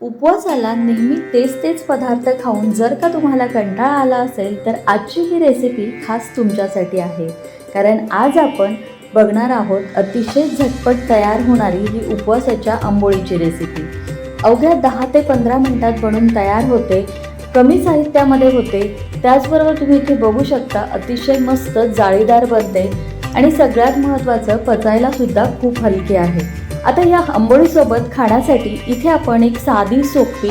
उपवासाला नेहमी तेच तेच पदार्थ खाऊन जर का तुम्हाला कंटाळा आला असेल तर आजची ही रेसिपी खास तुमच्यासाठी आहे. कारण आज आपण बघणार आहोत अतिशय झटपट तयार होणारी ही उपवासाच्या आंबोळीची रेसिपी अवघ्या दहा ते पंधरा मिनिटात बनून तयार होते कमी साहित्यामध्ये होते. त्याचबरोबर तुम्ही इथे बघू शकता अतिशय मस्त जाळीदार बनते आणि सगळ्यात महत्त्वाचं पचायला सुद्धा खूप हलके आहे. आता या आंबोळीसोबत खाण्यासाठी इथे आपण एक साधी सोपी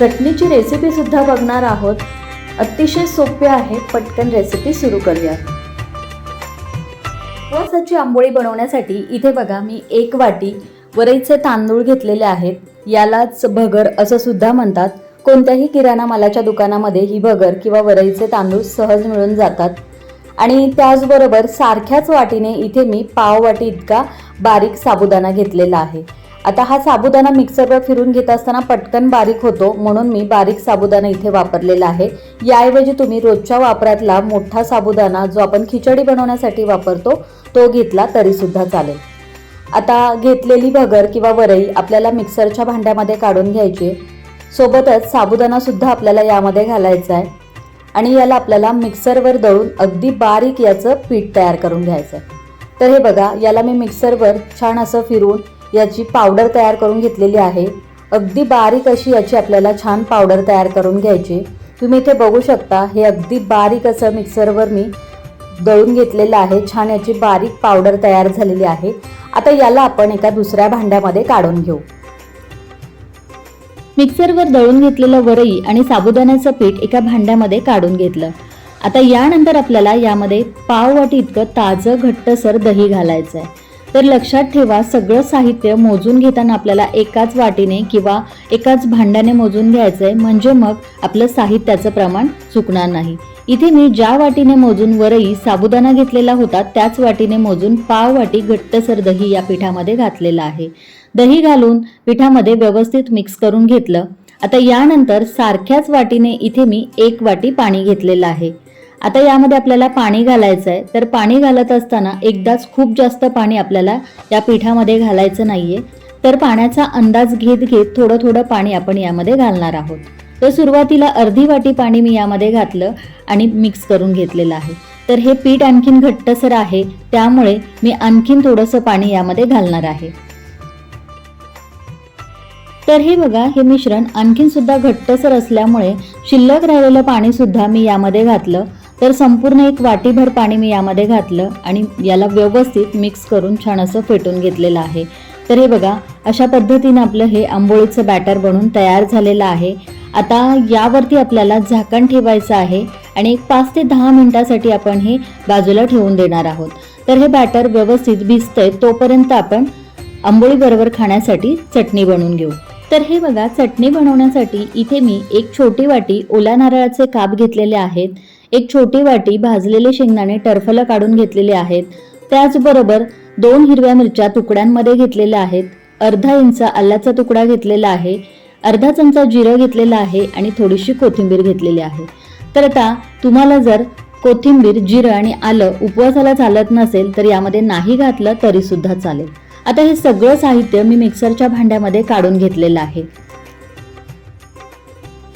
चटणीची रेसिपी सुद्धा बघणार आहोत. अतिशय सोपे आहे पटकन रेसिपी सुरू करूया. हो, उपवासाची आंबोळी बनवण्यासाठी इथे बघा मी एक वाटी वरईचे तांदूळ घेतलेले आहेत. यालाच भगर असं सुद्धा म्हणतात. कोणत्याही किराणा मालाच्या दुकानामध्ये ही भगर किंवा वरईचे तांदूळ सहज मिळून जातात. आणि त्याचबरोबर सारख्याच वाटीने इथे मी पाव वाटी इतका बारीक साबुदाणा घेतलेला आहे. आता हा साबुदाणा मिक्सरवर फिरून घेत असताना पटकन बारीक होतो म्हणून मी बारीक साबुदाणा इथे वापरलेला आहे. याऐवजी तुम्ही रोजच्या वापरातला मोठा साबुदाणा जो आपण खिचडी बनवण्यासाठी वापरतो तो घेतला तरीसुद्धा चालेल. आता घेतलेली भगर किंवा वरई आपल्याला मिक्सरच्या भांड्यामध्ये काढून घ्यायची सोबतच साबुदाणासुद्धा आपल्याला यामध्ये घालायचा आहे. आणि याला आपल्याला मिक्सरवर दळून अगदी बारीक याचं पीठ तयार करून घ्यायचं आहे तर हे बघा याला मी मिक्सरवर छान असं फिरून याची पावडर तयार करून घेतलेली आहे. अगदी बारीक अशी याची आपल्याला छान पावडर तयार करून घ्यायची. तुम्ही इथे बघू शकता हे अगदी बारीक असं मिक्सरवर मी दळून घेतलेलं आहे. छान याची बारीक पावडर तयार झालेली आहे. आता याला आपण एका दुसऱ्या भांड्यामध्ये काढून घेऊ. मिक्सरवर दळून घेतलेलं वरई आणि साबुदाण्याचं पीठ एका भांड्यामध्ये काढून घेतलं. आता यानंतर आपल्याला यामध्ये पाव वाटी इतकं ताजं घट्टसर दही घालायचं आहे तर लक्षात ठेवा सगळं साहित्य मोजून घेताना आपल्याला एकाच वाटीने किंवा एकाच भांड्याने मोजून घ्यायचं आहे म्हणजे मग आपलं साहित्याचं प्रमाण चुकणार नाही. इथे मी ज्या वाटीने मोजून वरई साबुदाणा घेतलेला होता त्याच वाटीने मोजून पाव वाटी घट्टसर दही या पिठामध्ये घातलेला आहे. दही घालून पिठामध्ये व्यवस्थित मिक्स करून घेतलं. आता यानंतर सारख्याच वाटीने इथे मी एक वाटी पाणी घेतलेलं आहे. आता यामध्ये आपल्याला पाणी घालायचं आहे तर पाणी घालत असताना एकदाच खूप जास्त पाणी आपल्याला या पिठामध्ये घालायचं नाहीये. तर पाण्याचा अंदाज घेत घेत थोडं थोडं पाणी आपण यामध्ये घालणार आहोत. तर सुरुवातीला अर्धी वाटी पाणी मी यामध्ये घातलं आणि मिक्स करून घेतलेलं आहे. तर हे पीठ आणखीन घट्टसर आहे. त्यामुळे मी आणखीन थोडंसं पाणी यामध्ये घालणार आहे. तर हे बघा हे मिश्रण आणखीन सुद्धा घट्टसर असल्यामुळे शिल्लक राहिलेलं पाणी सुद्धा मी यामध्ये घातलं. तर संपूर्ण एक वाटीभर पाणी मी यामध्ये घातलं आणि याला व्यवस्थित मिक्स करून छान असं फेटून घेतलेलं आहे. तर हे बघा अशा पद्धतीनं आपलं हे आंबोळीचं बॅटर बनून तयार झालेलं आहे. आता यावरती आपल्याला झाकण ठेवायचं आहे आणि एक पाच ते दहा मिनिटासाठी आपण हे बाजूला ठेवून देणार आहोत. तर हे बॅटर व्यवस्थित भिजतंय तोपर्यंत आपण आंबोळी बरोबर खाण्यासाठी चटणी बनवून घेऊ. तर हे बघा चटणी बनवण्यासाठी इथे मी एक छोटी वाटी ओल्या नारळाचे काप घेतलेले आहेत. एक छोटी वाटी भाजलेले शेंगदाणे टरफलं काढून घेतलेले आहेत. त्याचबरोबर दोन हिरव्या मिरच्या तुकड्यांमध्ये घेतलेल्या आहेत. अर्धा इंच आल्याचा तुकडा घेतलेला आहे. अर्धा चमचा जिरं घेतलेला आहे आणि थोडीशी कोथिंबीर घेतलेली आहे. तर आता तुम्हाला जर कोथिंबीर जिरं आणि आलं उपवासाला चालत नसेल तर यामध्ये नाही घातलं तरी सुद्धा चालेल. आता हे सगळं साहित्य मी मिक्सरच्या भांड्यामध्ये काढून घेतलेलं आहे.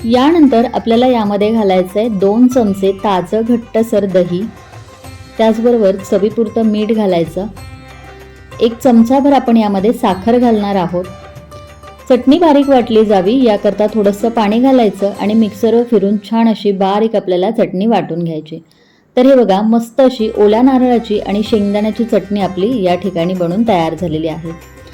यानंतर आपल्याला यामध्ये घालायचं आहे दोन चमचे ताजं घट्टसर दही त्याचबरोबर चवीपुरतं मीठ घालायचं. एक चमचाभर आपण यामध्ये साखर घालणार आहोत. चटणी बारीक वाटली जावी याकरता थोडंसं पाणी घालायचं आणि मिक्सरवर फिरून छान अशी बारीक आपल्याला चटणी वाटून घ्यायची. तर हे बघा मस्त अशी ओल्या नारळाची आणि शेंगदाण्याची चटणी आपली या ठिकाणी बनून तयार झालेली आहे.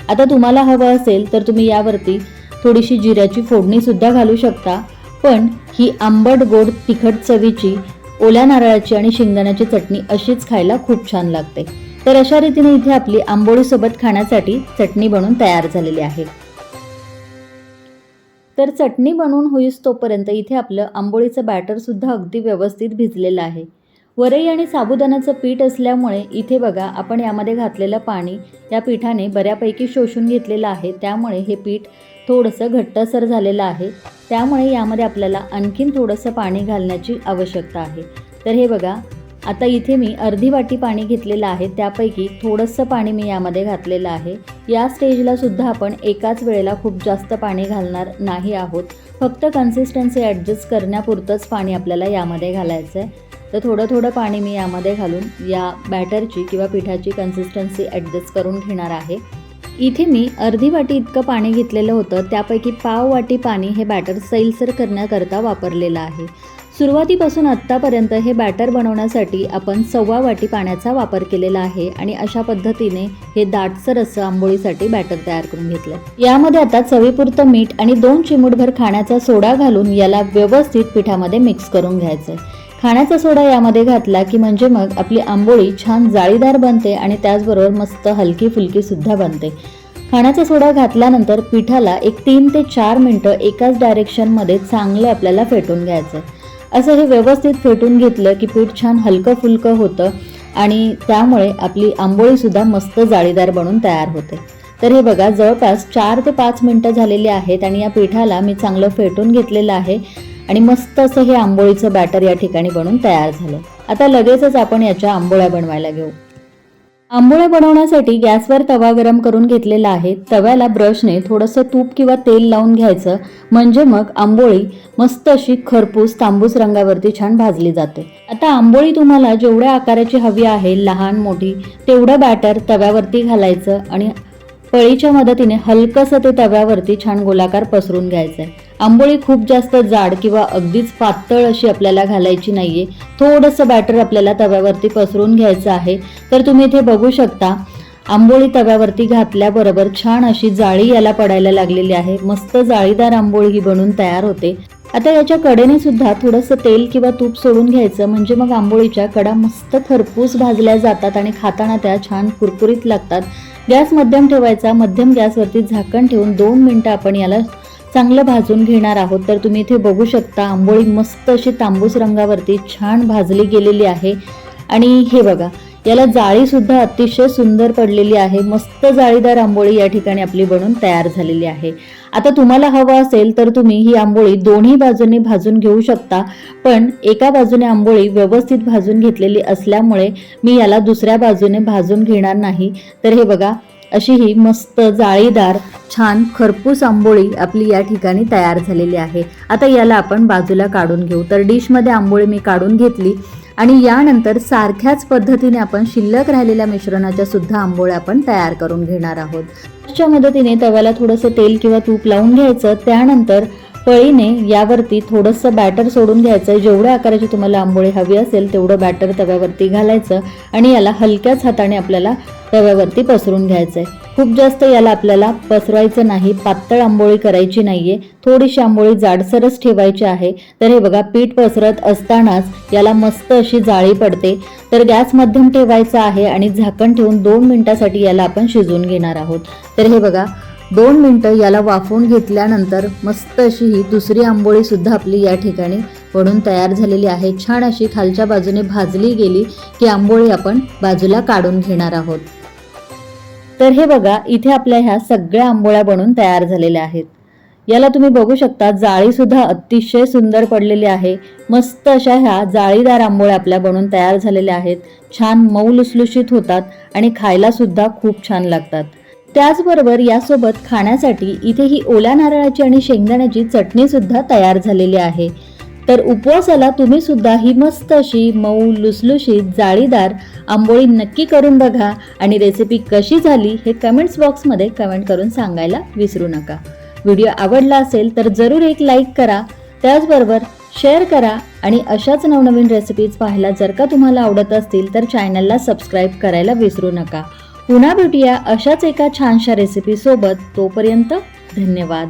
आता तुम्हाला हवं असेल तर तुम्ही यावरती थोडीशी जिऱ्याची फोडणी सुद्धा घालू शकता पण ही आंबट गोड तिखट चवीची ओल्या नारळाची आणि शेंगदाण्याची चटणी अशीच खायला खूप छान लागते. तर अशा रीतीने इथे आपली आंबोळीसोबत खाण्यासाठी चटणी बनून तयार झालेली आहे. तर चटणी बनवून होईस तोपर्यंत इथे आपलं आंबोळीचं बॅटर सुद्धा अगदी व्यवस्थित भिजलेलं आहे. वरई आणि साबुदाण्याचं पीठ असल्यामुळे इथे बघा आपण यामध्ये घातलेलं पाणी या पिठाने बऱ्यापैकी शोषून घेतलेलं आहे. त्यामुळे हे पीठ थोडंसं घट्टसर झालेलं आहे. त्यामुळे यामध्ये आपल्याला आणखीन थोडंसं पाणी घालण्याची आवश्यकता आहे. तर हे बघा आता इथे मी अर्धी वाटी पाणी घेतलेलं आहे. त्यापैकी थोडंसं पाणी मी यामध्ये घातलेलं आहे. या स्टेजला सुद्धा आपण एकाच वेळेला खूप जास्त पाणी घालणार नाही आहोत. फक्त कन्सिस्टन्सी ॲडजस्ट करण्यापुरतंच पाणी आपल्याला यामध्ये घालायचं आहे तर थोडं थोडं पाणी मी यामध्ये घालून या बॅटरची किंवा पिठाची कन्सिस्टन्सी ॲडजस्ट करून घेणार आहे. इथे मी अर्धी वाटी इतकं पाणी घेतलेलं होतं त्यापैकी पाव वाटी पाणी हे बॅटर सैलसर करण्याकरता वापरलेलं आहे. सुरुवातीपासून आत्तापर्यंत हे बॅटर बनवण्यासाठी आपण सव्वा वाटी पाण्याचा वापर केलेला आहे आणि अशा पद्धतीने हे दाटसर असं आंबोळीसाठी बॅटर तयार करून घेतलं यामध्ये आता चवीपुरतं मीठ आणि दोन चिमूटभर खाण्याचा सोडा घालून याला व्यवस्थित पिठामध्ये मिक्स करून घ्यायचं खाण्याचा सोडा यामध्ये घातला की म्हणजे मग आपली आंबोळी छान जाळीदार बनते आणि त्याचबरोबर मस्त हलकी फुलकी सुद्धा बनते. खाण्याचा सोडा घातल्यानंतर पिठाला एक तीन ते चार मिनटं एकाच डायरेक्शनमध्ये चांगलं आपल्याला फेटून घ्यायचं असं हे व्यवस्थित फेटून घेतलं की पीठ छान हलकं फुलकं होतं आणि त्यामुळे आपली आंबोळीसुद्धा मस्त जाळीदार बनून तयार होते. तर हे बघा जवळपास चार ते पाच मिनटं झालेली आहेत आणि या पिठाला मी चांगलं फेटून घेतलेलं आहे. आणि मस्त असं हे आंबोळीचं बॅटर या ठिकाणी बनून तयार झालं. आता लगेचच आपण याच्या आंबोळ्या बनवायला घेऊ. आंबोळ्या बनवण्यासाठी गॅसवर तवा गरम करून घेतलेला आहे. तव्याला ब्रशने थोडंसं तूप किंवा तेल लावून घ्यायचं. म्हणजे मग आंबोळी मस्त अशी खरपूस तांबूस रंगावरती छान भाजली जाते. आता आंबोळी तुम्हाला जेवढ्या आकाराची हवी आहे लहान मोठी तेवढं बॅटर तव्यावरती घालायचं आणि पळीच्या मदतीने हलकंसं ते तव्यावरती छान गोलाकार पसरून घ्यायचं आहे आंबोळी खूप जास्त जाड किंवा अगदीच पातळ अशी आपल्याला घालायची नाहीये. थोडंसं बॅटर आपल्याला तव्यावरती पसरून घ्यायचं आहे. तर तुम्ही इथे बघू शकता आंबोळी तव्यावरती घातल्याबरोबर छान अशी जाळी याला पडायला लागलेली आहे. मस्त जाळीदार आंबोळी ही बनून तयार होते. आता याच्या कडेने सुद्धा थोडंसं तेल किंवा तूप सोडून घ्यायचं. म्हणजे मग आंबोळीच्या कडा मस्त खरपूस भाजल्या जातात आणि खाताना त्या छान कुरकुरीत लागतात. गॅस मध्यम ठेवायचा मध्यम गॅसवरती झाकण ठेवून दोन मिनटं आपण याला चांगलं भाजून घेणार आहोत. तर तुम्ही इथे बघू शकता आंबोळी मस्त अशी तांबूस रंगावरती छान भाजली गेलेली आहे. आणि हे बघा याला जाळी सुद्धा अतिशय सुंदर पडलेली आहे. मस्त जाळीदार आंबोळी या ठिकाणी आपली बनून तयार झालेली आहे. आता तुम्हाला हवं असेल तर तुम्ही ही आंबोळी दोन्ही बाजूने भाजून घेऊ शकता. पण एका बाजूने आंबोळी व्यवस्थित भाजून घेतलेली असल्यामुळे मी याला दुसऱ्या बाजूने भाजून घेणार नाही. तर हे बघा अशी ही मस्त जाळीदार छान खरपूस आंबोळी आपली या ठिकाणी तयार झालेली आहे. आता याला आपण बाजूला काढून घेऊ. तर डिशमध्ये आंबोळी मी काढून घेतली. आणि यानंतर सारख्याच पद्धतीने आपण शिल्लक राहिलेल्या मिश्रणाच्या सुद्धा आंबोळ्या आपण तयार करून घेणार आहोत. त्याच्या मदतीने तव्याला थोडंसं तेल किंवा तूप लावून घ्यायचं. त्यानंतर पळीने यावरती थोडंसं बॅटर सोडून घ्यायचं. जेवढ्या आकाराची तुम्हाला आंबोळी हवी असेल तेवढं बॅटर तव्यावरती घालायचं आणि याला हलक्याच हाताने आपल्याला तव्यावरती पसरून घ्यायचं आहे खूप जास्त याला आपल्याला पसरवायचं नाही पातळ आंबोळी करायची नाहीये थोडीशी आंबोळी जाडसरच ठेवायची आहे. तर हे बघा पीठ पसरत असतानाच याला मस्त अशी जाळी पडते. तर गॅस मध्यम ठेवायचा आहे आणि झाकण ठेवून दोन मिनिटासाठी याला आपण शिजवून घेणार आहोत. तर हे बघा दोन मिनटं याला वाफवून घेतल्यानंतर मस्त अशी ही दुसरी आंबोळी सुद्धा आपली या ठिकाणी बनून तयार झालेली आहे. छान अशी खालच्या बाजूने भाजली गेली की आंबोळी आपण बाजूला काढून घेणार आहोत. तर हे बघा इथे आपल्या ह्या सगळ्या आंबोळ्या बनून तयार झालेल्या आहेत. याला तुम्ही बघू शकता जाळी सुद्धा अतिशय सुंदर पडलेली आहे. मस्त अशा ह्या जाळीदार आंबोळ्या आपल्या बनून तयार झालेल्या आहेत. छान मऊ लुसलुशीत होतात आणि खायला सुद्धा खूप छान लागतात. त्याचबरोबर यासोबत खाण्यासाठी इथे ही ओल्या नारळाची आणि शेंगदाण्याची चटणी सुद्धा तयार झालेली आहे. तर उपवासाला तुम्ही सुद्धा ही मस्त अशी मऊ लुसलुशीत जाळीदार आंबोळी नक्की करून बघा. आणि रेसिपी कशी झाली हे कमेंट्स बॉक्समध्ये कमेंट करून सांगायला विसरू नका. व्हिडिओ आवडला असेल तर जरूर एक लाईक करा. त्याचबरोबर शेअर करा. आणि अशाच नवनवीन रेसिपीज पाहायला जर का तुम्हाला आवडत असतील तर चॅनलला सबस्क्राईब करायला विसरू नका. पुन्हा भेटूया अशाच एका छानशा रेसिपीसोबत तोपर्यंत धन्यवाद.